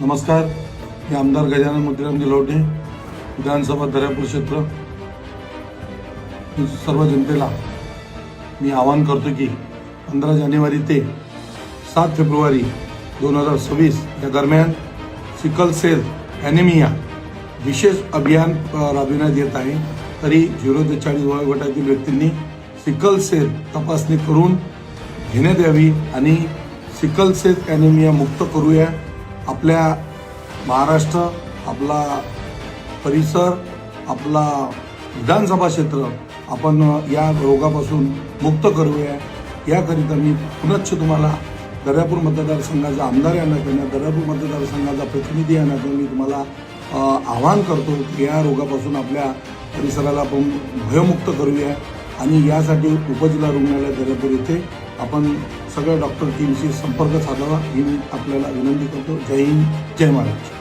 नमस्कार मी आमदार गजानन मोतीराम गिलोटे विधानसभा दर्यापूर क्षेत्र सर्व जनतेला मी आवाहन करतो की पंधरा जानेवारी ते सात फेब्रुवारी दोन हजार सव्वीस या दरम्यान सिकल सेल ॲनेमिया विशेष अभियान राबविण्यात येत आहे. तरी झिरो ते चाळीस वयोगटातील व्यक्तींनी सिकल सेल तपासणी करून घेण्यात यावी आणि सिकल सेल ॲनेमिया मुक्त करूया. आपल्या महाराष्ट्र आपला परिसर आपला विधानसभा क्षेत्र आपण या रोगापासून मुक्त करूया. याकरिता मी पुनश्च तुम्हाला दर्यापूर मतदारसंघाचा आमदार यांना नात्याने दर्यापूर मतदारसंघाचा प्रतिनिधी यांना नात्याने मी तुम्हाला आवाहन करतो की या रोगापासून आपल्या परिसराला आपण भयमुक्त करूया. आणि यासाठी उपजिल्हा रुग्णालय दर्यापूर येथे आपण सगळ्या डॉक्टर टीमशी संपर्क साधावा ही मी आपल्याला विनंती करतो. जय हिंद जय महाराष्ट्र.